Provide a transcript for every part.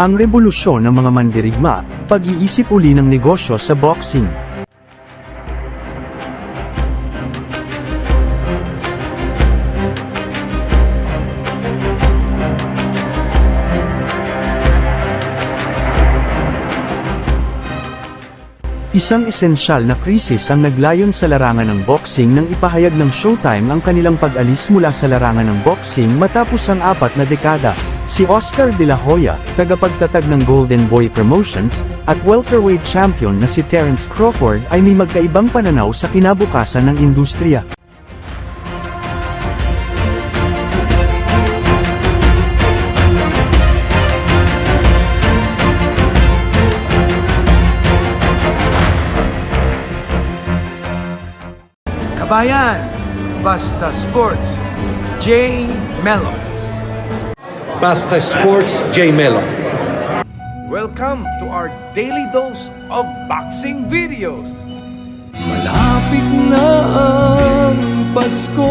Ang revolusyon ng mga mandirigma, pag-iisip uli ng negosyo sa boxing. Isang esensyal na krisis ang naglayon sa larangan ng boxing nang ipahayag ng Showtime ang kanilang pag-alis mula sa larangan ng boxing matapos ang apat na dekada. Si Oscar De La Hoya, tagapagtatag ng Golden Boy Promotions, at welterweight champion na si Terence Crawford ay may magkaibang pananaw sa kinabukasan ng industriya. Kabayan, Basta Sports, J. Mello. Basta Sports J Melo. Welcome to our daily dose of boxing videos. Malapit na ang Pasko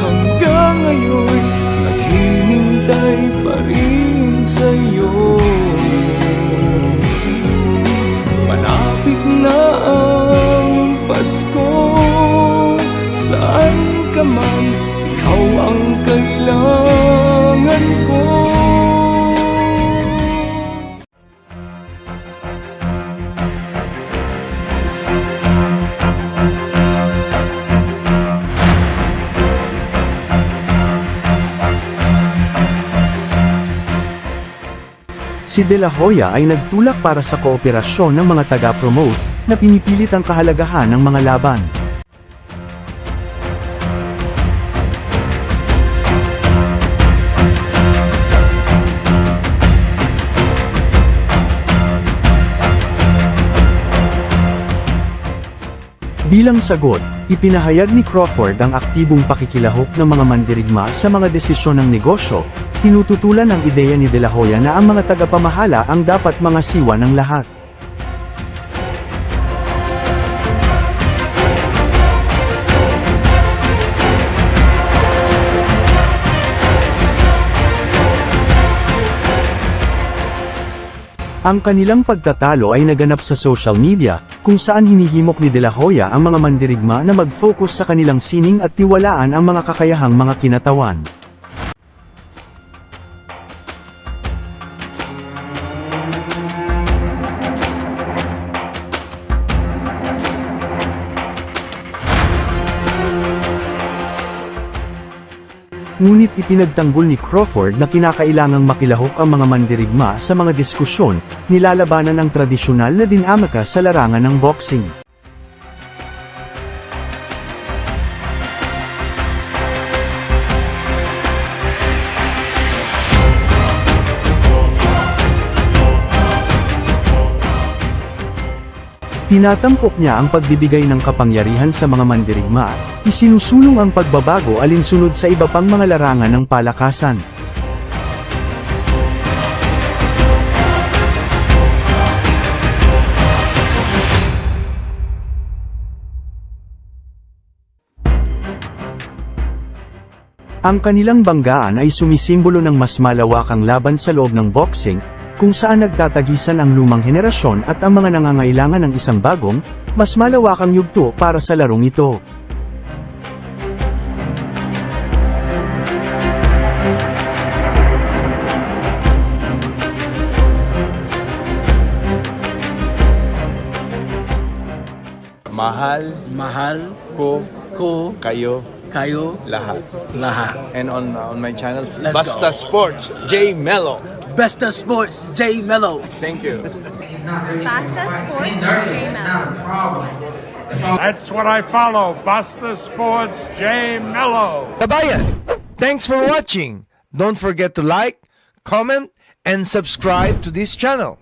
Hanggang ngayon Naghihintay pa rin sa'yo Si De La Hoya ay nagtulak para sa kooperasyon ng mga taga-promote na pinipilit ang kahalagahan ng mga laban. Bilang sagot, ipinahayag ni Crawford ang aktibong pakikilahok ng mga mandirigma sa mga desisyon ng negosyo, tinututulan ang ideya ni De La Hoya na ang mga tagapamahala ang dapat mga siwa ng lahat. Ang kanilang pagtatalo ay naganap sa social media, kung saan hinihimok ni De La Hoya ang mga mandirigma na mag-focus sa kanilang sining at tiwalaan ang mga kakayahang mga kinatawan. Ngunit ipinagtanggol ni Crawford na kinakailangang makilahok ang mga mandirigma sa mga diskusyon, nilalabanan ang tradisyonal na dinamika sa larangan ng boxing. Tinatampok niya ang pagbibigay ng kapangyarihan sa mga mandirigma, isinusulong ang pagbabago alinsunod sa iba pang mga larangan ng palakasan. Ang kanilang banggaan ay sumisimbolo ng mas malawakang laban sa loob ng boxing, kung saan nagtatagisan ang lumang henerasyon at ang mga nangangailangan ng isang bagong, mas malawakang yugto para sa larong ito. Mahal Mahal ko ko kayo kayo lahat. lahat. And on on my channel, Let's Basta go. Sports, J Mello. Besta Sports, Jay Mello. Thank you. Basta Sports, J Mello. That's what I follow. Basta Sports J Mello. Kabayan, thanks for watching. Don't forget to like, comment, and subscribe to this channel.